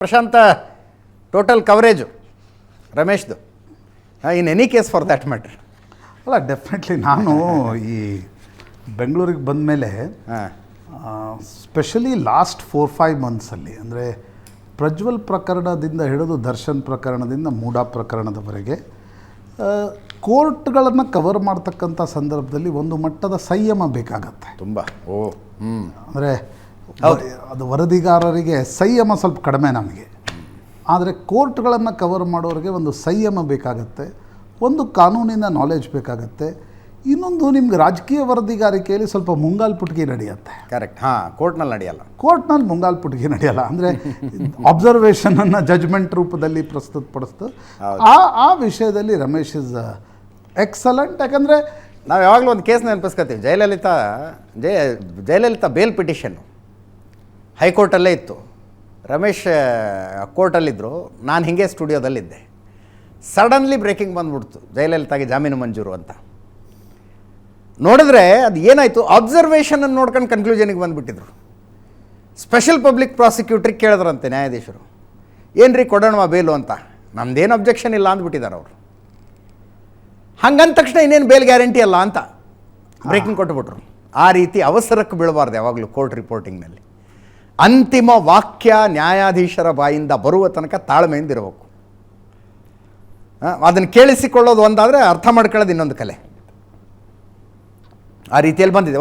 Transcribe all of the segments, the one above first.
Prashanth total coverage ರಮೇಶ್ದು. In any case for that matter ಅಲ್ಲ definitely ನಾನು ಈ ಬೆಂಗಳೂರಿಗೆ ಬಂದ ಮೇಲೆ ಸ್ಪೆಷಲಿ ಲಾಸ್ಟ್ ಫೋರ್ ಫೈವ್ ಮಂತ್ಸಲ್ಲಿ ಅಂದರೆ ಪ್ರಜ್ವಲ್ ಪ್ರಕರಣದಿಂದ ಹಿಡಿದು ದರ್ಶನ್ ಪ್ರಕರಣದಿಂದ ಮೂಡಾ ಪ್ರಕರಣದವರೆಗೆ ಕೋರ್ಟ್ಗಳನ್ನು ಕವರ್ ಮಾಡ್ತಕ್ಕಂಥ ಸಂದರ್ಭದಲ್ಲಿ ಒಂದು ಮಟ್ಟದ ಸಂಯಮ ಬೇಕಾಗತ್ತೆ. ತುಂಬ. ಓ ಹ್ಞೂ ಅಂದರೆ ಅದು ವರದಿಗಾರರಿಗೆ ಸಂಯಮ ಸ್ವಲ್ಪ ಕಡಿಮೆ ನಮಗೆ. ಆದರೆ ಕೋರ್ಟ್ಗಳನ್ನು ಕವರ್ ಮಾಡೋರಿಗೆ ಒಂದು ಸಂಯಮ ಬೇಕಾಗತ್ತೆ ಒಂದು ಕಾನೂನಿನ ನಾಲೆಜ್ ಬೇಕಾಗತ್ತೆ. ಇನ್ನೊಂದು ನಿಮ್ಗೆ ರಾಜಕೀಯ ವರದಿಗಾರಿಕೆಯಲ್ಲಿ ಸ್ವಲ್ಪ ಮುಂಗಾಲ್ ಪುಟಿಗೆ ನಡೆಯುತ್ತೆ. ಕರೆಕ್ಟ್ ಹಾಂ ಕೋರ್ಟ್ನಲ್ಲಿ ನಡೆಯಲ್ಲ. ಕೋರ್ಟ್ನಲ್ಲಿ ಮುಂಗಾಲ್ ಪುಟಿಗೆ ನಡೆಯಲ್ಲ. ಅಂದರೆ ಅಬ್ಸರ್ವೇಷನನ್ನು ಜಜ್ಮೆಂಟ್ ರೂಪದಲ್ಲಿ ಪ್ರಸ್ತುತಪಡಿಸ್ತು ಆ ಆ ವಿಷಯದಲ್ಲಿ ರಮೇಶ್ ಇಸ್ ಎಕ್ಸಲೆಂಟ್ ಯಾಕಂದರೆ ನಾವು ಯಾವಾಗಲೂ ಒಂದು ಕೇಸ್ ನೆನಪಿಸ್ಕೊತೀವಿ. ಜಯಲಲಿತಾ ಜಯ ಜಯಲಲಿತಾ ಬೇಲ್ ಪಿಟಿಷನ್ನು ಹೈಕೋರ್ಟಲ್ಲೇ ಇತ್ತು. ರಮೇಶ್ ಕೋರ್ಟಲ್ಲಿದ್ದರು ನಾನು ಹಿಂಗೆ ಸ್ಟುಡಿಯೋದಲ್ಲಿದ್ದೆ. ಸಡನ್ಲಿ ಬ್ರೇಕಿಂಗ್ ಬಂದ್ಬಿಡ್ತು. ಜಯಲಲಿತಾಗೆ ಜಾಮೀನು ಮಂಜೂರು ಅಂತ. ನೋಡಿದ್ರೆ ಅದು ಏನಾಯಿತು? ಅಬ್ಸರ್ವೇಷನನ್ನು ನೋಡ್ಕೊಂಡು ಕನ್ಕ್ಲೂಷನಿಗೆ ಬಂದುಬಿಟ್ಟಿದ್ರು. ಸ್ಪೆಷಲ್ ಪಬ್ಲಿಕ್ ಪ್ರಾಸಿಕ್ಯೂಟ್ರಿಗೆ ಕೇಳಿದ್ರಂತೆ ನ್ಯಾಯಾಧೀಶರು. ಏನು ರೀ ಕೊಡೋಣವಾ ಬೇಲು ಅಂತ? ನಮ್ದೇನು ಅಬ್ಜೆಕ್ಷನ್ ಇಲ್ಲ ಅಂದ್ಬಿಟ್ಟಿದ್ದಾರೆ ಅವರು. ಹಂಗಂದ ತಕ್ಷಣ ಇನ್ನೇನು ಬೇಲ್ ಗ್ಯಾರಂಟಿ ಅಲ್ಲ ಅಂತ. ಬ್ರೇಕಿಂಗ್ ಕೊಟ್ಟುಬಿಟ್ರು ಆ ರೀತಿ ಅವಸರಕ್ಕೆ ಬೀಳಬಾರ್ದು ಯಾವಾಗಲೂ ಕೋರ್ಟ್ ರಿಪೋರ್ಟಿಂಗ್ನಲ್ಲಿ ಅಂತಿಮ ವಾಕ್ಯ ನ್ಯಾಯಾಧೀಶರ ಬಾಯಿಂದ ಬರುವ ತನಕ ತಾಳ್ಮೆಯಿಂದ ಇರಬೇಕು ಅದನ್ನು ಕೇಳಿಸಿಕೊಳ್ಳೋದು ಒಂದಾದರೆ ಅರ್ಥ ಮಾಡ್ಕೊಳ್ಳೋದು ಇನ್ನೊಂದು ಕಲೆ. ಆ ರೀತಿಯಲ್ಲಿ ಬಂದಿದೆ.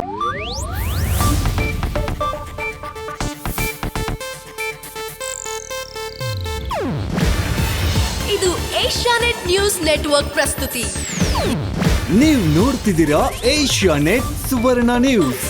ಇದು ಏಷ್ಯಾನೆಟ್ ನ್ಯೂಸ್ ನೆಟ್ವರ್ಕ್ ಪ್ರಸ್ತುತಿ. ನೀವು ನೋಡ್ತಿದ್ದೀರಾ ಏಷ್ಯಾ ನೆಟ್ ಸುವರ್ಣ ನ್ಯೂಸ್.